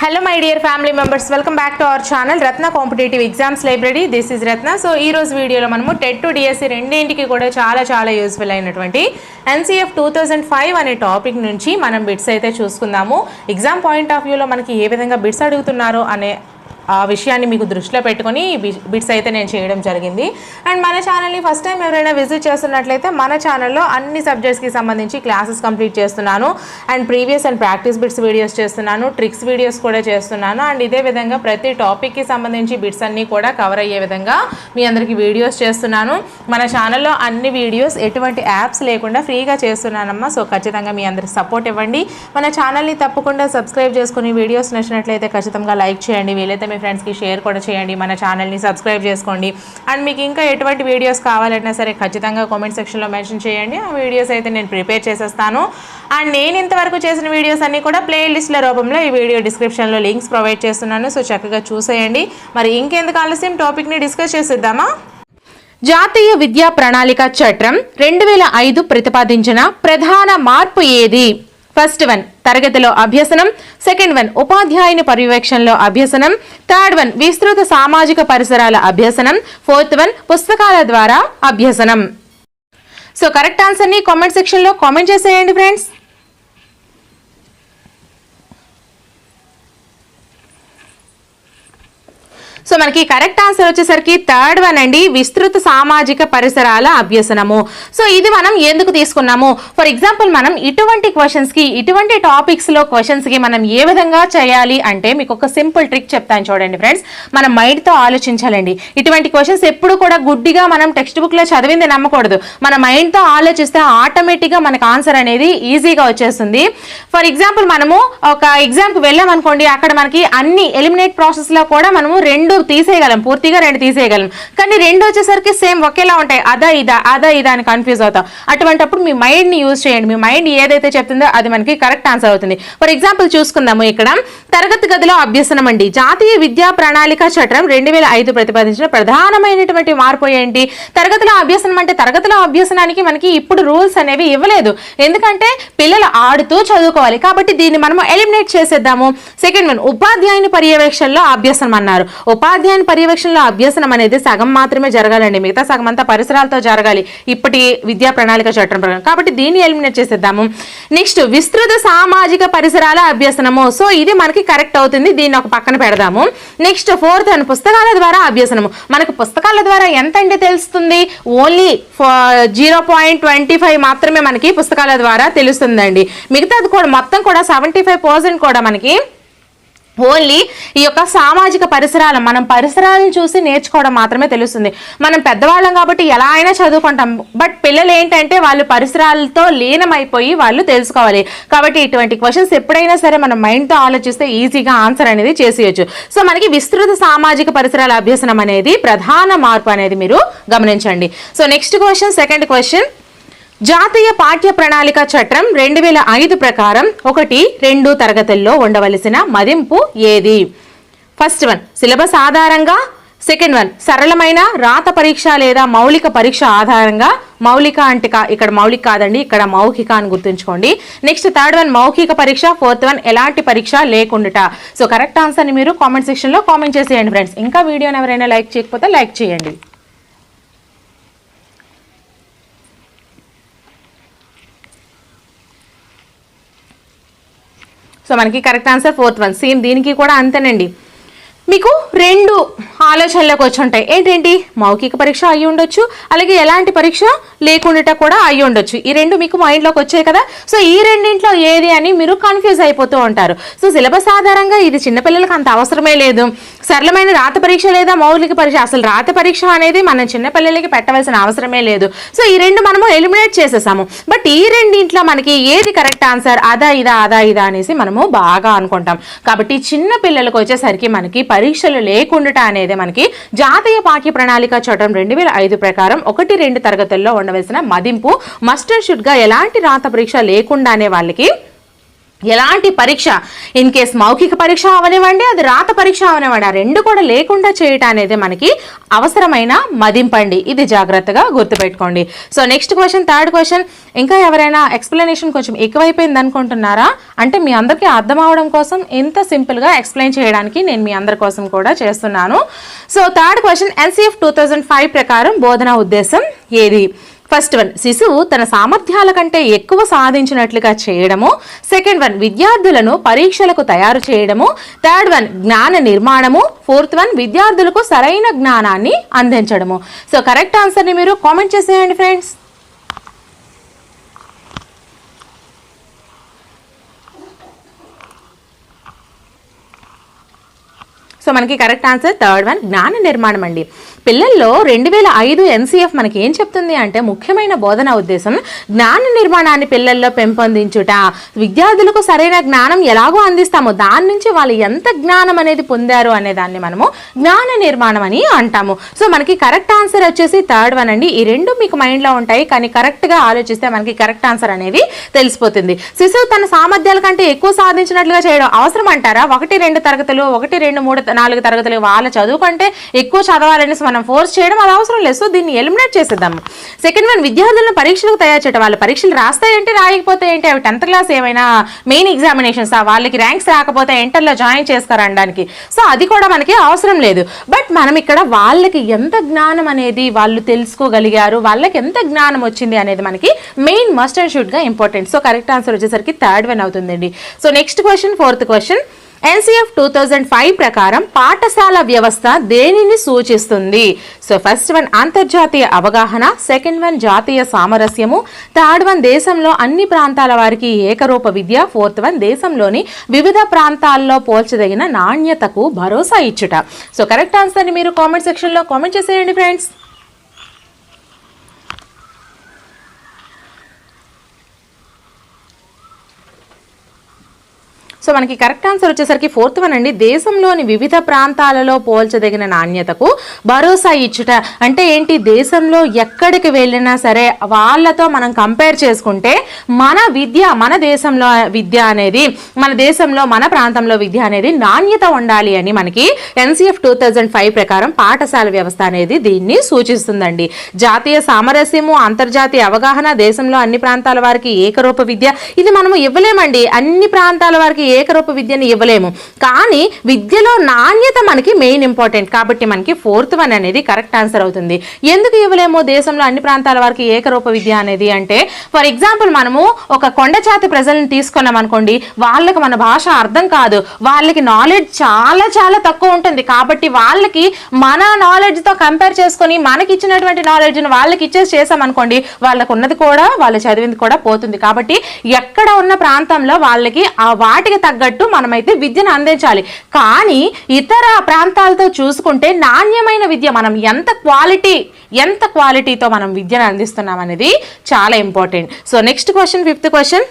Hello my dear family members welcome back to our channel Ratna competitive exams library this is Ratna so ఈ రోజు వీడియోలో మనము TET to DSC రెండింటికి కూడా చాలా చాలా యూస్ఫుల్ అయినటువంటి ఎన్సీఎఫ్ టూ థౌజండ్ ఫైవ్ అనే టాపిక్ నుంచి మనం బిట్స్ అయితే చూసుకుందాము. ఎగ్జామ్ పాయింట్ ఆఫ్ వ్యూలో మనకి ఏ విధంగా బిట్స్ అడుగుతున్నారో అనే ఆ విషయాన్ని మీకు దృష్టిలో పెట్టుకొని బిట్స్ అయితే నేను చేయడం జరిగింది. అండ్ మన ఛానల్ని ఫస్ట్ టైం ఎవరైనా విజిట్ చేస్తున్నట్లయితే మన ఛానల్లో అన్ని సబ్జెక్ట్స్కి సంబంధించి క్లాసెస్ కంప్లీట్ చేస్తున్నాను. And previous and practice bits videos చేస్తున్నాను. ట్రిక్స్ వీడియోస్ కూడా చేస్తున్నాను. అండ్ ఇదే విధంగా ప్రతి టాపిక్కి సంబంధించి బిట్స్ అన్నీ కూడా కవర్ అయ్యే విధంగా మీ అందరికీ వీడియోస్ చేస్తున్నాను. మన ఛానల్లో అన్ని వీడియోస్ ఎటువంటి యాప్స్ లేకుండా ఫ్రీగా చేస్తున్నానమ్మా. సో ఖచ్చితంగా మీ అందరికి సపోర్ట్ ఇవ్వండి. మన ఛానల్ని తప్పకుండా సబ్స్క్రైబ్ చేసుకుని వీడియోస్ నచ్చినట్లయితే ఖచ్చితంగా లైక్ చేయండి. వీలైతే మీ ఫ్రెండ్స్కి షేర్ కూడా చేయండి మన ఛానల్ని సబ్స్క్రైబ్ చేసుకోండి. అండ్ మీకు ఇంకా ఎటువంటి వీడియోస్ కావాలన్నా సరే ఖచ్చితంగా కామెంట్ సెక్షన్లో మెన్షన్ చేయండి. ఆ వీడియోస్ అయితే నేను ప్రిపేర్ చేసేస్తాను. అండ్ నేను ఇంతవరకు చేసిన వీడియోస్ అన్నీ కూడా ప్లేలిస్ట్ల రూపంలో ఈ వీడియో డిస్క్రిప్షన్లో లింక్స్ ప్రొవైడ్ చేస్తున్నాను. సో చక్కగా చూసేయండి. మరి ఇంకెందుకు ఆలస్యం? టాపిక్ని డిస్కస్ చేసేద్దామా? జాతీయ విద్యా ప్రణాళిక చట్టం రెండు వేల ఐదు ప్రతిపాదించిన ప్రధాన మార్పు ఏది? ఫస్ట్ వన్ తరగతిలో అభ్యసనం సెకండ్ వన్ ఉపాధ్యాయుని పర్యవేక్షణలో అభ్యసనం థర్డ్ వన్ విస్తృత సామాజిక పరిసరాల అభ్యసనం ఫోర్త్ వన్ పుస్తకాల ద్వారా అభ్యసనం. సో కరెక్ట్ ఆన్సర్ని కామెంట్ సెక్షన్లో కామెంట్ చేసేయండి ఫ్రెండ్స్ సో మనకి కరెక్ట్ ఆన్సర్ వచ్చేసరికి థర్డ్ వన్ అండి విస్తృత సామాజిక పరిసరాల అభ్యసనము. సో ఇది మనం ఎందుకు తీసుకున్నాము? ఫర్ ఎగ్జాంపుల్ మనం ఇటువంటి క్వశ్చన్స్కి ఇటువంటి టాపిక్స్లో క్వశ్చన్స్కి మనం ఏ విధంగా చేయాలి అంటే మీకు ఒక సింపుల్ ట్రిక్ చెప్తాను చూడండి ఫ్రెండ్స్ మన మైండ్తో ఆలోచించాలండి. ఇటువంటి క్వశ్చన్స్ ఎప్పుడు కూడా గుడ్డిగా మనం టెక్స్ట్ బుక్లో చదివింది నమ్మకూడదు. మన మైండ్తో ఆలోచిస్తే ఆటోమేటిక్గా మనకు ఆన్సర్ అనేది ఈజీగా వచ్చేస్తుంది. ఫర్ ఎగ్జాంపుల్ మనము ఒక ఎగ్జామ్కి వెళ్ళాం అనుకోండి అక్కడ మనకి అన్ని ఎలిమినేట్ ప్రాసెస్లో కూడా మనము రెండు తీసేయగలం పూర్తిగా రెండు తీసేయగలం. కానీ రెండు వచ్చేసరికి సేమ్ ఒకేలా ఉంటాయి. అదా ఇదా అదా ఇదా అని కన్ఫ్యూజ్ అవుతాం. అటువంటప్పుడు మీ మైండ్ని యూజ్ చేయండి. మీ మైండ్ ఏదైతే చెప్తుందో అది మనకి కరెక్ట్ ఆన్సర్ అవుతుంది. ఫర్ ఎగ్జాంపుల్ చూసుకుందాము ఇక్కడ. తరగతి గదిలో అభ్యసనం అండి. జాతీయ విద్యా ప్రణాళిక చట్టం రెండు వేల ఐదు ప్రతిపాదించిన ప్రధానమైనటువంటి మార్పు ఏంటి? తరగతిలో అభ్యసనం అంటే తరగతిలో అభ్యసనానికి మనకి ఇప్పుడు రూల్స్ అనేవి ఇవ్వలేదు. ఎందుకంటే పిల్లలు ఆడుతూ చదువుకోవాలి. కాబట్టి దీన్ని మనం ఎలిమినేట్ చేసేద్దాము. సెకండ్ వన్ ఉపాధ్యాయుని పర్యవేక్షణలో అభ్యసనం అన్నారు. ఉపాధ్యాయుని పర్యవేక్షణలో అభ్యసనం అనేది సగం మాత్రమే జరగాలండి. మిగతా సగం అంతా పరిసరాలతో జరగాలి. ఇప్పటి విద్యా ప్రణాళిక చట్టం ప్రకారం. కాబట్టి దీన్ని ఎలిమినేట్ చేసేద్దాము. నెక్స్ట్ విస్తృత సామాజిక పరిసరాల అభ్యసనము. సో ఇది మనకి కరెక్ట్ అవుతుంది. దీన్ని ఒక పక్కన పెడదాము. నెక్స్ట్ ఫోర్త్ అని పుస్తకాల ద్వారా అభ్యసనము. మనకు పుస్తకాల ద్వారా ఎంత అంటే తెలుస్తుంది? Only zero point twenty five మాత్రమే మనకి పుస్తకాల ద్వారా తెలుస్తుందండి. మిగతాది కూడా మొత్తం కూడా సెవెంటీ ఫైవ్ పర్సెంట్ కూడా మనకి ఓన్లీ ఈ యొక్క సామాజిక పరిసరాలు మనం పరిసరాలను చూసి నేర్చుకోవడం మాత్రమే తెలుస్తుంది. మనం పెద్దవాళ్ళం కాబట్టి ఎలా అయినా చదువుకుంటాం. బట్ పిల్లలు ఏంటంటే వాళ్ళు పరిసరాలతో లీనమైపోయి వాళ్ళు తెలుసుకోవాలి. కాబట్టి ఇటువంటి క్వశ్చన్స్ ఎప్పుడైనా సరే మనం మైండ్తో ఆలోచిస్తే ఈజీగా ఆన్సర్ అనేది చేసేయచ్చు. సో మనకి విస్తృత సామాజిక పరిసరాల అభ్యసనం అనేది ప్రధాన మార్పు అనేది మీరు గమనించండి. So next question second question జాతీయ పాఠ్య ప్రణాళిక చట్టం రెండు వేల ఐదు ప్రకారం ఒకటి రెండు తరగతుల్లో ఉండవలసిన మదింపు ఏది? ఫస్ట్ వన్ సిలబస్ ఆధారంగా. సెకండ్ వన్ సరళమైన రాత పరీక్ష లేదా మౌలిక పరీక్ష ఆధారంగా. మౌలిక అంటే కా- ఇక్కడ మౌలిక కాదండి ఇక్కడ మౌఖిక అని గుర్తుంచుకోండి. నెక్స్ట్ థర్డ్ వన్ మౌఖిక పరీక్ష. ఫోర్త్ వన్ ఎలాంటి పరీక్ష లేకుండా సో కరెక్ట్ ఆన్సర్ని మీరు కామెంట్ సెక్షన్లో కామెంట్ చేసేయండి ఫ్రెండ్స్ ఇంకా వీడియోని ఎవరైనా లైక్ చేయకపోతే లైక్ చేయండి. సో మనకి correct answer fourth one. Same దీనికి కూడా అంతేనండి. మీకు రెండు ఆలోచనలకు వచ్చి ఉంటాయి. ఏంటేంటి? మౌఖిక పరీక్ష అయి ఉండొచ్చు అలాగే ఎలాంటి పరీక్ష లేకుండా కూడా అయి ఉండొచ్చు. ఈ రెండు మీకు మైండ్లోకి వచ్చాయి కదా? సో ఈ రెండింట్లో ఏది అని మీరు కన్ఫ్యూజ్ అయిపోతూ ఉంటారు. సో సిలబస్ ఆధారంగా ఇది చిన్నపిల్లలకి అంత అవసరమే లేదు. సరళమైన రాత పరీక్ష లేదా మౌలిక పరీక్ష అసలు రాత పరీక్ష అనేది మనం చిన్నపిల్లలకి పెట్టవలసిన అవసరమే లేదు. సో ఈ రెండు మనము ఎలిమినేట్ చేసేసాము. బట్ ఈ రెండింట్లో మనకి ఏది కరెక్ట్ ఆన్సర్? అదా ఇదా అదా ఇదా అనేసి మనము బాగా అనుకుంటాం. కాబట్టి చిన్న పిల్లలకు వచ్చేసరికి మనకి పరీక్షలు లేకుండా అనేది మనకి జాతీయ పాఠ్య ప్రణాళిక చట్టం రెండు వేల ఐదు ప్రకారం ఒకటి రెండు తరగతుల్లో ఉండవలసిన మదింపు మస్టర్ షుడ్గా షుడ్గా ఎలాంటి రాత పరీక్ష లేకుండానే వాళ్ళకి ఎలాంటి పరీక్ష? ఇన్ కేస్ మౌఖిక పరీక్ష అవనివ్వండి అది రాత పరీక్ష అవనివ్వండి. ఆ రెండు కూడా లేకుండా చేయటం అనేది మనకి అవసరమైన మదింపండి. ఇది జాగ్రత్తగా గుర్తుపెట్టుకోండి. So next question third question ఇంకా ఎవరైనా ఎక్స్ప్లెనేషన్ కొంచెం ఎక్కువైపోయింది అనుకుంటున్నారా? అంటే మీ అందరికీ అర్థం అవడం కోసం ఎంత సింపుల్గా ఎక్స్ప్లెయిన్ చేయడానికి నేను మీ అందరి కోసం కూడా చేస్తున్నాను. So third question NCF two ప్రకారం బోధనా ఉద్దేశం ఏది? ఫస్ట్ వన్ శిశువు తన సామర్థ్యాల కంటే ఎక్కువ సాధించినట్లుగా చేయడము. సెకండ్ వన్ విద్యార్థులను పరీక్షలకు తయారు చేయడము. థర్డ్ వన్ జ్ఞాన నిర్మాణము. ఫోర్త్ వన్ విద్యార్థులకు సరైన జ్ఞానాన్ని అందించడము. సో కరెక్ట్ ఆన్సర్ని మీరు కామెంట్ చేసేయండి ఫ్రెండ్స్ సో మనకి కరెక్ట్ ఆన్సర్ థర్డ్ వన్ జ్ఞాన నిర్మాణం అండి. పిల్లల్లో రెండు వేల ఐదు ఎన్సీఎఫ్ మనకి ఏం చెప్తుంది అంటే ముఖ్యమైన బోధన ఉద్దేశం జ్ఞాన నిర్మాణాన్ని పిల్లల్లో పెంపొందించుట. విద్యార్థులకు సరైన జ్ఞానం ఎలాగో అందిస్తామో దాని నుంచి వాళ్ళు ఎంత జ్ఞానం అనేది పొందారు అనే దాన్ని మనము జ్ఞాన నిర్మాణం అని అంటాము. సో మనకి కరెక్ట్ ఆన్సర్ వచ్చేసి థర్డ్ వన్ అండి. ఈ రెండు మీకు మైండ్లో ఉంటాయి కానీ కరెక్ట్గా ఆలోచిస్తే మనకి కరెక్ట్ ఆన్సర్ అనేది తెలిసిపోతుంది. శిశువు తన సామర్థ్యాల కంటే ఎక్కువ సాధించినట్లుగా చేయడం అవసరం అంటారా? ఒకటి రెండు తరగతులు ఒకటి రెండు మూడు నాలుగు తరగతులు వాళ్ళ చదువు కంటే ఎక్కువ చదవాలనేసి మనం ఫోర్స్ చేయడం అది అవసరం లేదు. సో దీన్ని ఎలిమినేట్ చేసేద్దాం. సెకండ్ వన్ విద్యార్థులను పరీక్షలకు తయారు చేయడం వాళ్ళు పరీక్షలు రాస్తాయంటే రాయకపోతే ఏంటి? అవి టెన్త్ క్లాస్ ఏమైనా మెయిన్ ఎగ్జామినేషన్స్ వాళ్ళకి ర్యాంక్స్ రాకపోతే ఇంటర్లో జాయిన్ చేసుకోరనడానికి సో అది కూడా మనకి అవసరం లేదు. బట్ మనం ఇక్కడ వాళ్ళకి ఎంత జ్ఞానం అనేది వాళ్ళు తెలుసుకోగలిగారు వాళ్ళకి ఎంత జ్ఞానం వచ్చింది అనేది మనకి మెయిన్ మస్ట్ అండ్ షుడ్గా ఇంపార్టెంట్ సో కరెక్ట్ ఆన్సర్ వచ్చేసరికి థర్డ్ వన్ అవుతుందండి. So next question fourth question NCF two thousand five ప్రకారం పాఠశాల వ్యవస్థ దేనిని సూచిస్తుంది? సో ఫస్ట్ వన్ అంతర్జాతీయ అవగాహన సెకండ్ వన్ జాతీయ సామరస్యము థర్డ్ వన్ దేశంలో అన్ని ప్రాంతాల వారికి ఏకరూప విద్య ఫోర్త్ వన్ దేశంలోని వివిధ ప్రాంతాల్లో పోల్చదగిన నాణ్యతకు భరోసా ఇచ్చుట. సో కరెక్ట్ ఆన్సర్ని మీరు కామెంట్ సెక్షన్లో కామెంట్ చేసేయండి ఫ్రెండ్స్. సో మనకి కరెక్ట్ ఆన్సర్ వచ్చేసరికి ఫోర్త్ వన్ అండి. దేశంలోని వివిధ ప్రాంతాలలో పోల్చదగిన నాణ్యతకు భరోసా ఇచ్చుట అంటే ఏంటి? దేశంలో ఎక్కడికి వెళ్ళినా సరే వాళ్ళతో మనం కంపేర్ చేసుకుంటే మన విద్య మన దేశంలో విద్య అనేది మన దేశంలో మన ప్రాంతంలో విద్య అనేది నాణ్యత ఉండాలి అని మనకి ఎన్సీఎఫ్ టూ థౌజండ్ ఫైవ్ ప్రకారం పాఠశాల వ్యవస్థ అనేది దీన్ని సూచిస్తుందండి. జాతీయ సామరస్యము అంతర్జాతీయ అవగాహన దేశంలో అన్ని ప్రాంతాల వారికి ఏకరూప విద్య ఇది మనము ఇవ్వలేమండి. అన్ని ప్రాంతాల వారికి ఏకరూప విద్యను ఇవ్వలేము. కానీ విద్యలో నాణ్యత మనకి మెయిన్ ఇంపార్టెంట్. కాబట్టి మనకి ఫోర్త్ వన్ అనేది కరెక్ట్ ఆన్సర్ అవుతుంది. ఎందుకు ఇవ్వలేము దేశంలో అన్ని ప్రాంతాల వారికి ఏకరూప విద్య అనేది అంటే ఫర్ ఎగ్జాంపుల్ మనము ఒక కొండచాతి ప్రజలను తీసుకున్నాం అనుకోండి వాళ్ళకి మన భాష అర్థం కాదు. వాళ్ళకి నాలెడ్జ్ చాలా చాలా తక్కువ ఉంటుంది. కాబట్టి వాళ్ళకి మన నాలెడ్జ్తో కంపేర్ చేసుకొని మనకి ఇచ్చినటువంటి నాలెడ్జ్ను వాళ్ళకి ఇచ్చేసి చేసాం అనుకోండి వాళ్ళకు ఉన్నది కూడా వాళ్ళు చదివింది కూడా పోతుంది. కాబట్టి ఎక్కడ ఉన్న ప్రాంతంలో వాళ్ళకి ఆ వాటికి తగ్గట్టు మనమైతే విద్యను అందించాలి. కానీ ఇతర ప్రాంతాలతో చూసుకుంటే నాణ్యమైన విద్య మనం ఎంత క్వాలిటీ ఎంత క్వాలిటీతో మనం విద్యను అందిస్తున్నాం అనేది చాలా important. So next question fifth question.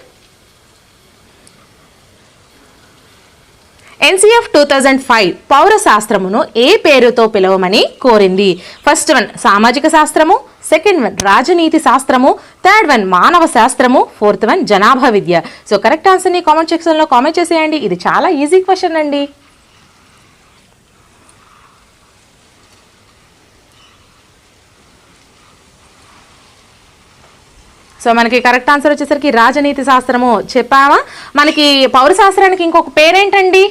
NCF two thousand five పౌర శాస్త్రమును ఏ పేరుతో పిలవమని కోరింది. ఫస్ట్ వన్ సామాజిక శాస్త్రము సెకండ్ వన్ రాజనీతి శాస్త్రము థర్డ్ వన్ మానవ శాస్త్రము ఫోర్త్ వన్ జనాభా విద్య. సో కరెక్ట్ ఆన్సర్ని కామెంట్ సెక్షన్లో కామెంట్ చేసేయండి. ఇది చాలా ఈజీ క్వశ్చన్ అండి. సో మనకి కరెక్ట్ ఆన్సర్ వచ్చేసరికి రాజనీతి శాస్త్రము చెప్పావా? మనకి పౌర శాస్త్రానికి ఇంకొక పేరేంటండి?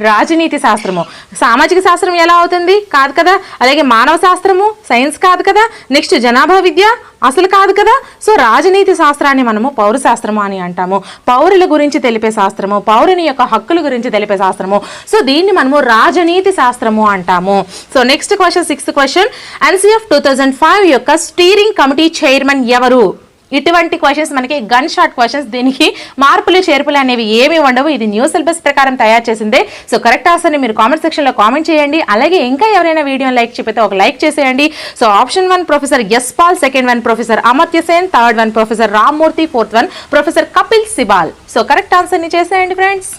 రాజనీతి శాస్త్రము. సామాజిక శాస్త్రం ఎలా అవుతుంది? కాదు కదా? అలాగే మానవ శాస్త్రము సైన్స్ కాదు కదా? నెక్స్ట్ జనాభా విద్య అసలు కాదు కదా? సో రాజనీతి శాస్త్రాన్ని మనము పౌర శాస్త్రము అని అంటాము. పౌరుల గురించి తెలిపే శాస్త్రము పౌరుని యొక్క హక్కుల గురించి తెలిపే శాస్త్రము. సో దీన్ని మనము రాజనీతి శాస్త్రము అంటాము. So next question sixth question. NCF two thousand five యొక్క స్టీరింగ్ కమిటీ చైర్మన్ ఎవరు? ఇటువంటి క్వశ్చన్స్ మనకి గన్ షాట్ క్వశ్చన్స్ దీనికి మార్పులు చేర్పులు అనేవి ఏమి ఉండవు. ఇది న్యూ సిలబస్ ప్రకారం తయారు చేసిందే. సో కరెక్ట్ ఆన్సర్ని మీరు కామెంట్ సెక్షన్లో కామెంట్ చేయండి. అలాగే ఇంకా ఎవరైనా వీడియోని లైక్ చెప్పితే ఒక లైక్ చేసేయండి. So option one professor S Pal second one professor Amartya Sen third one professor Rammurthy fourth one professor Kapil Sibal so correct ఆన్సర్ని చేసేయండి ఫ్రెండ్స్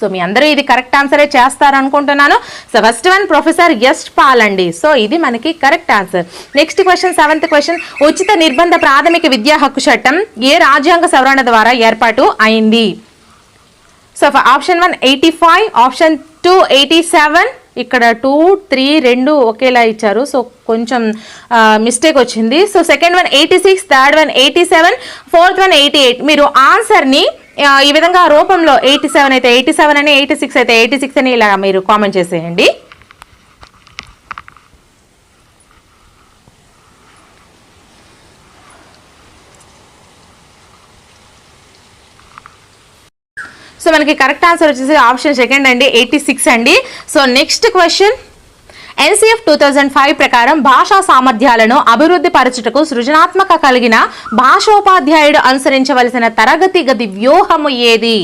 సో మీ అందరూ ఇది కరెక్ట్ ఆన్సరే చేస్తారు అనుకుంటున్నాను so first one professor S Pal అండి. So ఇది మనకి correct answer. Next question seventh question. ఉచిత నిర్బంధ ప్రాథమిక విద్యా హక్కు చట్టం ఏ రాజ్యాంగ సవరణ ద్వారా ఏర్పాటు అయింది? So option one eighty five option two eighty seven. ఇక్కడ టూ త్రీ రెండు ఒకేలా ఇచ్చారు. సో కొంచెం మిస్టేక్ వచ్చింది. So second one eighty six third one eighty seven fourth one eighty eight. మీరు ఆన్సర్ని ఈ విధంగా రూపంలో ఎయిటీ సెవెన్ అయితే ఎయిటీ సెవెన్ అని ఎయిటీ సిక్స్ అయితే ఎయిటీ సిక్స్ అని ఇలా మీరు కామెంట్ చేసేయండి. సో మనకి కరెక్ట్ ఆన్సర్ వచ్చేసి ఆప్షన్ సెకండ్ అండి ఎయిటీ సిక్స్ అండి. So next question NCF two thousand five ప్రకారం భాషా సామర్థ్యాలను అభివృద్ధి పరచుటకు సృజనాత్మక కలిగిన భాషోపాధ్యాయుడు అనుసరించవలసిన తరగతి గది వ్యూహము ఏది?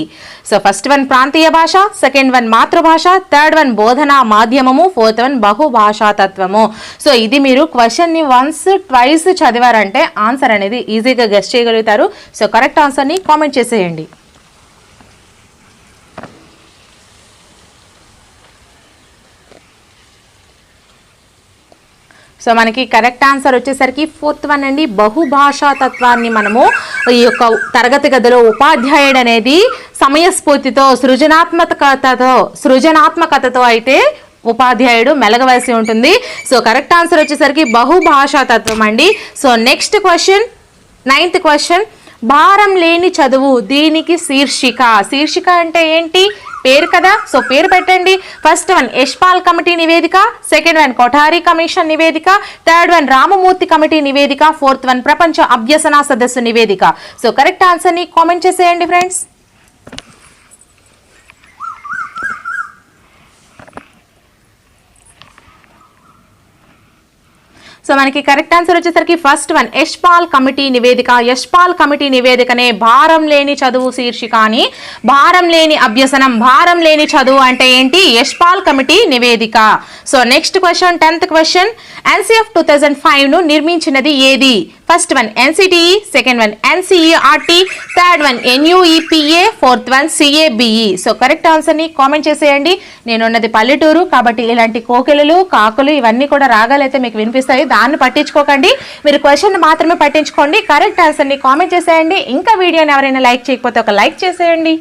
సో ఫస్ట్ వన్ ప్రాంతీయ భాష సెకండ్ వన్ మాతృభాష థర్డ్ వన్ బోధనా మాధ్యమము ఫోర్త్ వన్ బహుభాషాతత్వము సో ఇది మీరు క్వశ్చన్ని వన్స్ ట్వైస్ చదివారంటే ఆన్సర్ అనేది ఈజీగా గెస్ట్ చేయగలుగుతారు. సో కరెక్ట్ ఆన్సర్ని కామెంట్ చేసేయండి. సో మనకి కరెక్ట్ ఆన్సర్ వచ్చేసరికి ఫోర్త్ వన్ అండి. బహుభాషా తత్వాన్ని మనము ఈ యొక్క తరగతి గదిలో ఉపాధ్యాయుడు అనేది సమయస్ఫూర్తితో సృజనాత్మకతతో సృజనాత్మకతతో అయితే ఉపాధ్యాయుడు మెలగవలసి ఉంటుంది. సో కరెక్ట్ ఆన్సర్ వచ్చేసరికి బహుభాషా తత్వం అండి. So next question ninth question భారం లేని చదువు దీనికి శీర్షిక. శీర్షిక అంటే ఏంటి? పేరు కదా? సో పేరు పెట్టండి. ఫస్ట్ వన్ యశ్పాల్ కమిటీ నివేదిక. సెకండ్ వన్ కొఠారి కమిషన్ నివేదిక. థర్డ్ వన్ రామమూర్తి కమిటీ నివేదిక. ఫోర్త్ వన్ ప్రపంచ అభ్యసన సదస్సు నివేదిక. సో కరెక్ట్ ఆన్సర్ని కామెంట్ చేసేయండి ఫ్రెండ్స్ సో మనకి కరెక్ట్ ఆన్సర్ వచ్చేసరికి ఫస్ట్ వన్ యశ్పాల్ కమిటీ నివేదిక. యశ్పాల్ కమిటీ నివేదికనే భారం లేని చదువు శీర్షిక అని భారం లేని అభ్యసనం భారం లేని చదువు అంటే ఏంటి? యశ్పాల్ కమిటీ నివేదిక. So next question tenth question NCF two thousand ఫైవ్ను నిర్మించినది ఏది? First one NCTE second one NCERT third one NUEPA fourth one CABE so correct ఆన్సర్ని కామెంట్ చేసేయండి. నేను ఉన్నది పల్లెటూరు కాబట్టి ఇలాంటి కోకిలలు కాకులు ఇవన్నీ కూడా రాగాలైతే మీకు వినిపిస్తాయి. దాన్ని పట్టించుకోకండి. మీరు క్వశ్చన్ మాత్రమే పట్టించుకోండి. కరెక్ట్ ఆన్సర్ని కామెంట్ చేసేయండి. ఇంకా వీడియోని ఎవరైనా లైక్ చేయకపోతే ఒక లైక్ చేసేయండి.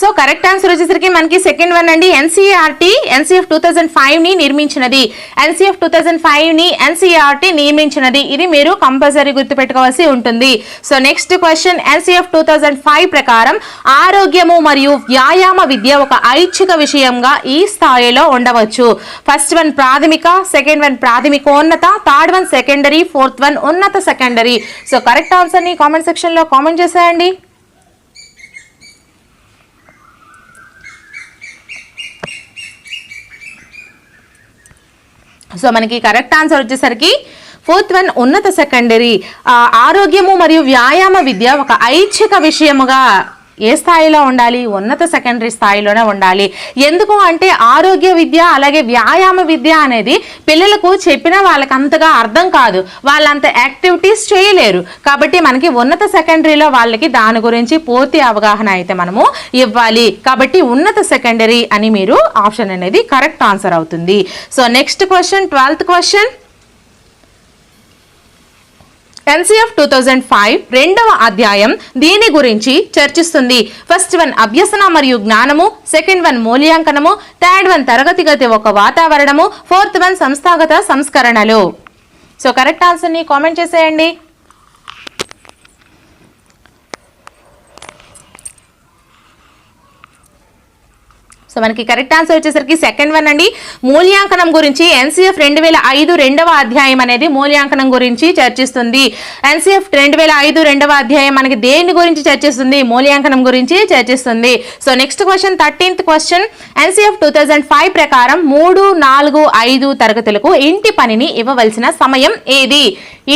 సో కరెక్ట్ ఆన్సర్ వచ్చేసరికి మనకి సెకండ్ వన్ అండి. ఎన్సీఆర్టీ ఎన్సీఎఫ్ టూ థౌజండ్ ఫైవ్ని నిర్మించినది. ఎన్సీఎఫ్ టూ థౌజండ్ ఫైవ్ని ఎన్సీఆర్టీ నిర్మించినది. ఇది మీరు కంపల్సరీ గుర్తుపెట్టుకోవాల్సి ఉంటుంది. So next question NCF two thousand five ప్రకారం ఆరోగ్యము మరియు వ్యాయామ విద్య ఒక ఐచ్ఛిక విషయంగా ఈ స్థాయిలో ఉండవచ్చు. ఫస్ట్ వన్ ప్రాథమిక సెకండ్ వన్ ప్రాథమికోన్నత third one secondary fourth one ఉన్నత సెకండరీ సో కరెక్ట్ ఆన్సర్ని కామెంట్ సెక్షన్లో కామెంట్ చేసేయండి. సో మనకి కరెక్ట్ ఆన్సర్ వచ్చేసరికి ఫోర్త్ వన్ ఉన్నత సెకండరీ ఆరోగ్యము మరియు వ్యాయామ విద్య ఒక ఐచ్ఛిక విషయముగా ఏ స్థాయిలో ఉండాలి? ఉన్నత సెకండరీ స్థాయిలోనే ఉండాలి. ఎందుకు అంటే ఆరోగ్య విద్య అలాగే వ్యాయామ విద్య అనేది పిల్లలకు చెప్పిన వాళ్ళకి అంతగా అర్థం కాదు. వాళ్ళంత యాక్టివిటీస్ చేయలేరు. కాబట్టి మనకి ఉన్నత సెకండరీలో వాళ్ళకి దాని గురించి పూర్తి అవగాహన అయితే మనము ఇవ్వాలి. కాబట్టి ఉన్నత సెకండరీ అని మీరు ఆప్షన్ అనేది కరెక్ట్ ఆన్సర్ అవుతుంది. So next question twelfth question. NCF two thousand five రెండవ అధ్యాయం దీని గురించి చర్చిస్తుంది. ఫస్ట్ వన్ అభ్యసన మరియు జ్ఞానము. సెకండ్ వన్ మూల్యాంకనము. థర్డ్ వన్ తరగతి గతి ఒక వాతావరణము. ఫోర్త్ వన్ సంస్థాగత సంస్కరణలు. సో కరెక్ట్ ఆన్సర్ని కామెంట్ చేసేయండి. సో మనకి కరెక్ట్ ఆన్సర్ వచ్చేసరికి సెకండ్ వన్ అండి. మూల్యాంకనం గురించి ఎన్సీఎఫ్ రెండు వేల ఐదు రెండవ అధ్యాయం అనేది మూల్యాంకనం గురించి చర్చిస్తుంది. ఎన్సీఎఫ్ రెండు వేల ఐదు రెండవ అధ్యాయం మనకి దేని గురించి చర్చిస్తుంది? మూల్యాంకనం గురించి చర్చిస్తుంది. So next question thirteenth question. NCF two thousand five ప్రకారం మూడు నాలుగు ఐదు తరగతులకు ఇంటి పనిని ఇవ్వవలసిన సమయం ఏది?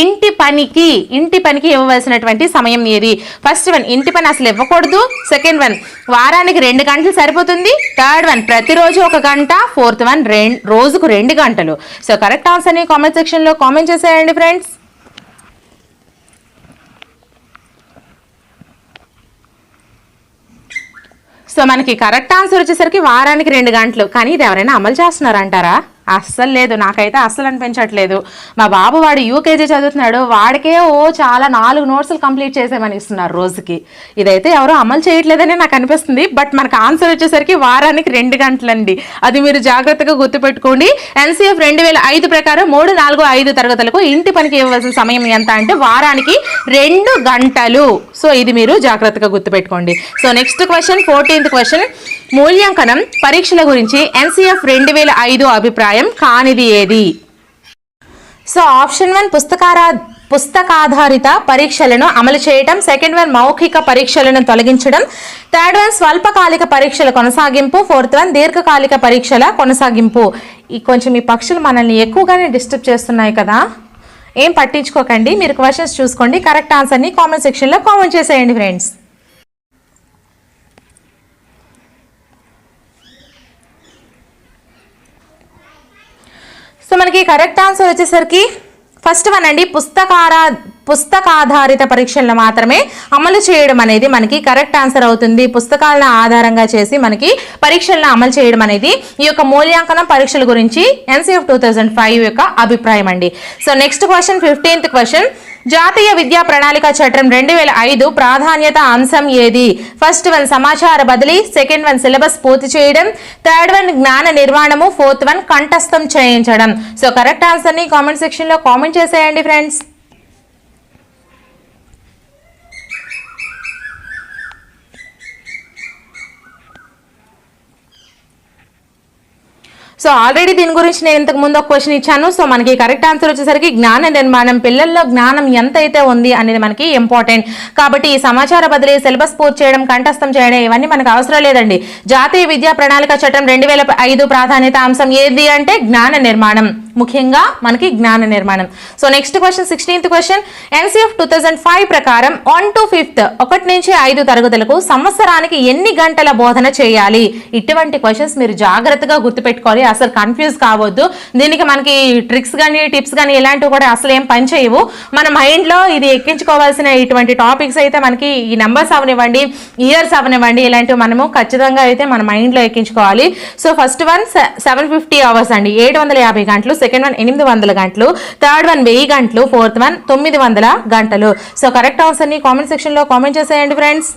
ఇంటి పనికి ఇంటి పనికి ఇవ్వవలసినటువంటి సమయం ఏది? ఫస్ట్ వన్ ఇంటి పని అసలు ఇవ్వకూడదు. సెకండ్ వన్ వారానికి రెండు గంటలు సరిపోతుంది. థర్డ్ వన్ ప్రతిరోజు ఒక గంట. ఫోర్త్ వన్ రెండు రోజుకు రెండు గంటలు. సో కరెక్ట్ ఆన్సర్ని కామెంట్ సెక్షన్లో కామెంట్ చేసేయండి ఫ్రెండ్స్ సో మనకి కరెక్ట్ ఆన్సర్ వచ్చేసరికి వారానికి రెండు గంటలు. కానీ ఇది ఎవరైనా అమలు చేస్తున్నారంటారా? అస్సలు లేదు. నాకైతే అస్సలు అనిపించట్లేదు. మా బాబు వాడు యూకేజీ చదువుతున్నాడు. వాడికే ఓ చాలా నాలుగు నోట్స్లు కంప్లీట్ చేసేమని ఇస్తున్నారు రోజుకి. ఇదైతే ఎవరో అమలు చేయట్లేదని నాకు అనిపిస్తుంది. బట్ మనకు ఆన్సర్ వచ్చేసరికి వారానికి రెండు గంటలండి. అది మీరు జాగ్రత్తగా గుర్తుపెట్టుకోండి. ఎన్సీఎఫ్ రెండు వేల ఐదు ప్రకారం మూడు నాలుగు ఐదు తరగతులకు ఇంటి పనికి ఇవ్వాల్సిన సమయం ఎంత అంటే వారానికి రెండు గంటలు. సో ఇది మీరు జాగ్రత్తగా గుర్తుపెట్టుకోండి. So next question fourteenth question. మూల్యాంకనం పరీక్షల గురించి ఎన్సీఎఫ్ రెండు వేల ఐదు అభిప్రాయం కానిది ఏది? సో ఆప్షన్ వన్ పుస్తకారా పుస్తకాధారిత పరీక్షలను అమలు చేయటం సెకండ్ వన్ మౌఖిక పరీక్షలను తొలగించడం థర్డ్ వన్ స్వల్పకాలిక పరీక్షల కొనసాగింపు ఫోర్త్ వన్ దీర్ఘకాలిక పరీక్షల కొనసాగింపు. ఈ కొంచెం ఈ పక్షులు మనల్ని ఎక్కువగానే డిస్టర్బ్ చేస్తున్నాయి కదా. ఏం పట్టించుకోకండి మీరు క్వశ్చన్స్ చూసుకోండి కరెక్ట్ ఆన్సర్ని కామెంట్ సెక్షన్లో కామెంట్ చేసేయండి ఫ్రెండ్స్. మనకి కరెక్ట్ ఆన్సర్ వచ్చేసరికి ఫస్ట్ వన్ అండి పుస్తకారా పుస్తకాధారిత పరీక్షలను మాత్రమే అమలు చేయడం అనేది మనకి కరెక్ట్ ఆన్సర్ అవుతుంది. పుస్తకాలను ఆధారంగా చేసి మనకి పరీక్షలను అమలు చేయడం అనేది ఈ యొక్క మూల్యాంకనం పరీక్షల గురించి ఎన్సీఎఫ్ టూ థౌజండ్ ఫైవ్ యొక్క అభిప్రాయం అండి. So next question fifteenth question జాతీయ విద్యా ప్రణాళిక చట్టం రెండు వేల ఐదు ప్రాధాన్యత అంశం ఏది? ఫస్ట్ వన్ సమాచార బదిలీ. సెకండ్ వన్ సిలబస్ పూర్తి చేయడం. థర్డ్ వన్ జ్ఞాన నిర్మాణము ఫోర్త్ వన్ కంఠస్థం చేయించడం. సో కరెక్ట్ ఆన్సర్ని కామెంట్ సెక్షన్లో కామెంట్ చేసేయండి ఫ్రెండ్స్ సో ఆల్రెడీ దీని గురించి నేను ఇంతకు ముందు ఒక క్వశ్చన్ ఇచ్చాను. సో మనకి కరెక్ట్ ఆన్సర్ వచ్చేసరికి జ్ఞాన నిర్మాణం పిల్లల్లో జ్ఞానం ఎంత అయితే ఉంది అనేది మనకి ఇంపార్టెంట్ కాబట్టి ఈ సమాచార బదిలీ సిలబస్ పూర్తి చేయడం కంఠస్థం చేయడం ఇవన్నీ మనకు అవసరం లేదండి. జాతీయ విద్యా ప్రణాళిక చట్టం రెండు వేల ఐదు ప్రాధాన్యత అంశం ఏది అంటే జ్ఞాన నిర్మాణం. ముఖ్యంగా మనకి జ్ఞాన నిర్మాణం. So next question sixteenth question NCF two thousand five ప్రకారం వన్ టు ఫిఫ్త్ ఒకటి నుంచి ఐదు తరగతులకు సంవత్సరానికి ఎన్ని గంటల బోధన చేయాలి? ఇటువంటి క్వశ్చన్స్ మీరు జాగ్రత్తగా గుర్తుపెట్టుకోవాలి. అసలు కన్ఫ్యూజ్ కావద్దు. దీనికి మనకి ట్రిక్స్ కానీ టిప్స్ కానీ ఇలాంటివి కూడా అసలు ఏం పని చేయవు. మన మైండ్లో ఇది ఎక్కించుకోవాల్సిన ఇటువంటి టాపిక్స్ అయితే మనకి ఈ నెంబర్స్ అవనివ్వండి ఇయర్స్ అవనివ్వండి ఇలాంటివి మనము ఖచ్చితంగా అయితే మన మైండ్లో ఎక్కించుకోవాలి. So first one seven fifty hours అండి. ఏడు వందల యాభై గంటలు సెకండ్ వన్ ఎనిమిది వందల గంటలు థర్డ్ వన్ వెయ్యి గంటలు ఫోర్త్ వన్ తొమ్మిది వందల గంటలు. సో కరెక్ట్ ఆన్సర్ని కామెంట్ సెక్షన్లో కామెంట్ చేసేయండి ఫ్రెండ్స్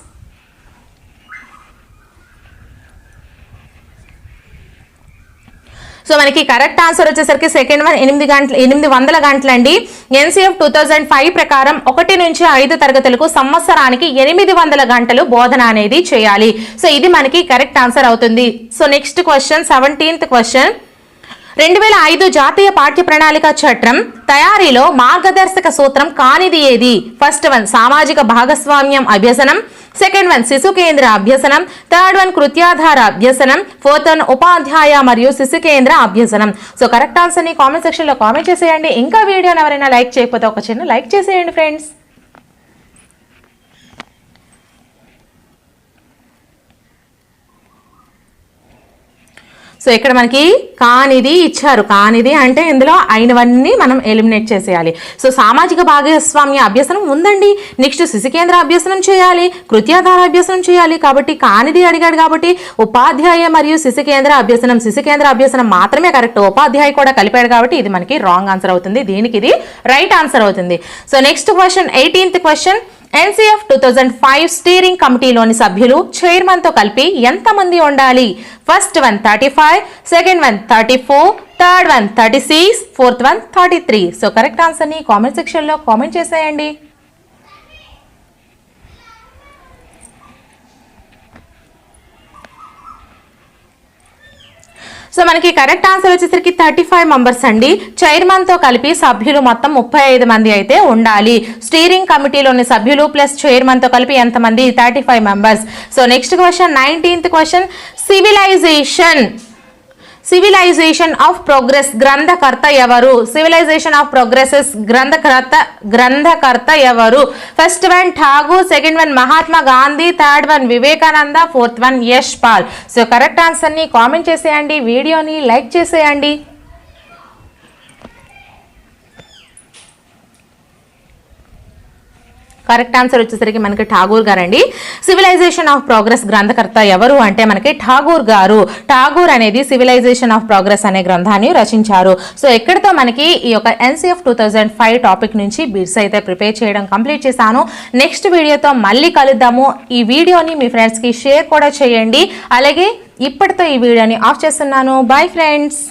సో మనకి కరెక్ట్ ఆన్సర్ వచ్చేసరికి సెకండ్ వన్ ఎనిమిది గంటలు ఎనిమిది వందల గంటలండి. ఎన్సీఎఫ్ టూ థౌజండ్ ఫైవ్ ప్రకారం ఒకటి నుంచి ఐదు తరగతులకు సంవత్సరానికి ఎనిమిది వందల గంటలు బోధన అనేది చేయాలి. సో ఇది మనకి కరెక్ట్ ఆన్సర్ అవుతుంది. So next question seventeenth question రెండు వేల ఐదు జాతీయ పాఠ్య ప్రణాళిక చట్టం తయారీలో మార్గదర్శక సూత్రం కానిది ఏది? ఫస్ట్ వన్ సామాజిక భాగస్వామ్యం అభ్యసనం. సెకండ్ వన్ శిశు కేంద్ర అభ్యసనం. థర్డ్ వన్ కృత్యాధార అభ్యసనం. ఫోర్త్ వన్ ఉపాధ్యాయ మరియు శిశు కేంద్ర అభ్యసనం. సో కరెక్ట్ ఆన్సర్ని కామెంట్ సెక్షన్లో కామెంట్ చేసేయండి. ఇంకా వీడియోని ఎవరైనా లైక్ చేయకపోతే ఒక చిన్న లైక్ చేసేయండి ఫ్రెండ్స్ సో ఇక్కడ మనకి కానిది ఇచ్చారు. కానిది అంటే ఇందులో అయినవన్నీ మనం ఎలిమినేట్ చేసేయాలి. సో సామాజిక భాగస్వామ్య అభ్యసనం ఉందండి. నెక్స్ట్ శిశు కేంద్ర అభ్యసనం చేయాలి. కృత్యాధార అభ్యసనం చేయాలి. కాబట్టి కానిది అడిగాడు కాబట్టి ఉపాధ్యాయ మరియు శిశు కేంద్ర అభ్యసనం శిశు కేంద్ర అభ్యసనం మాత్రమే కరెక్ట్ ఉపాధ్యాయ కూడా కలిపాడు కాబట్టి ఇది మనకి రాంగ్ ఆన్సర్ అవుతుంది. దీనికి ఇది రైట్ ఆన్సర్ అవుతుంది. So next question eighteenth question NCF two thousand five steering కమిటీలోని సభ్యులు చైర్మన్తో కలిపి ఎంతమంది ఉండాలి? First one thirty five second one thirty four third one thirty six fourth one thirty three. So correct ఆన్సర్ని కామెంట్ సెక్షన్లో comment చేసేయండి. So మనకి correct answer వచ్చేసరికి థర్టీ ఫైవ్ మెంబర్స్ అండి. చైర్మన్తో కలిపి సభ్యులు మొత్తం ముప్పై ఐదు మంది అయితే ఉండాలి. స్టీరింగ్ కమిటీలోని సభ్యులు ప్లస్ చైర్మన్తో కలిపి ఎంతమంది? Thirty five members. So next question nineteenth question civilization. Civilization of progress గ్రంథకర్త ఎవరు సివిలైజేషన్ ఆఫ్ ప్రోగ్రెసెస్ గ్రంథకర్త గ్రంథకర్త ఎవరు first one Tagore second one Mahatma Gandhi third one Vivekananda fourth one Yash Pal so correct ఆన్సర్ని comment చేసేయండి వీడియోని like చేసేయండి. Correct answer వచ్చేసరికి మనకి ఠాగూర్ గారండి. సివిలైజేషన్ ఆఫ్ ప్రోగ్రెస్ గ్రంథకర్త ఎవరు అంటే మనకి ఠాగూర్ గారు. ఠాగూర్ అనేది సివిలైజేషన్ ఆఫ్ ప్రోగ్రెస్ అనే గ్రంథాన్ని రచించారు. సో ఎక్కడితో మనకి ఈ యొక్క NCF two thousand five topic నుంచి బిట్స్ అయితే ప్రిపేర్ చేయడం కంప్లీట్ చేశాను. నెక్స్ట్ వీడియోతో మళ్ళీ కలుద్దాము. ఈ వీడియోని మీ ఫ్రెండ్స్కి షేర్ కూడా చేయండి. అలాగే ఇప్పటితో ఈ వీడియోని ఆఫ్ చేస్తున్నాను. Bye friends